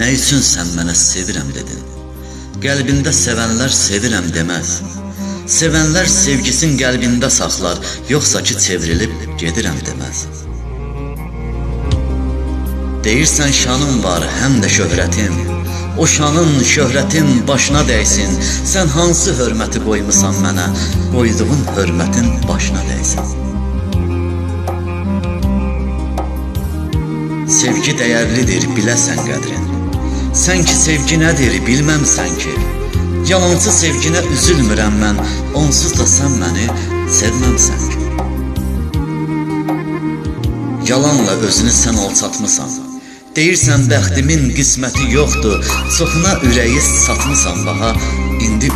Nə üçün sən mənə sevirəm dedin? Qəlbində sevənlər sevirəm deməz. Sevənlər sevgisin qəlbində saxlar, yoxsa ki çevrilib gedirəm deməz. Deyirsən şanım var, həm də şöhrətim. O şanın, şöhrətin başına dəysin. Sən hansı hörməti qoymusan mənə? Qoyduğun hörmətin başına dəysin. Sevgi dəyərlidir, biləsən qədrin. Sən ki sevgi nədir, bilməmsən ki. Yalancı sevginə üzülmürəm mən, onsuz da sən məni sevməmsən ki. Yalanla özünü sən alçatmısan. Deyirsən bəxtimin qisməti yoxdur, çoxuna ürəyi satmısan baha, indi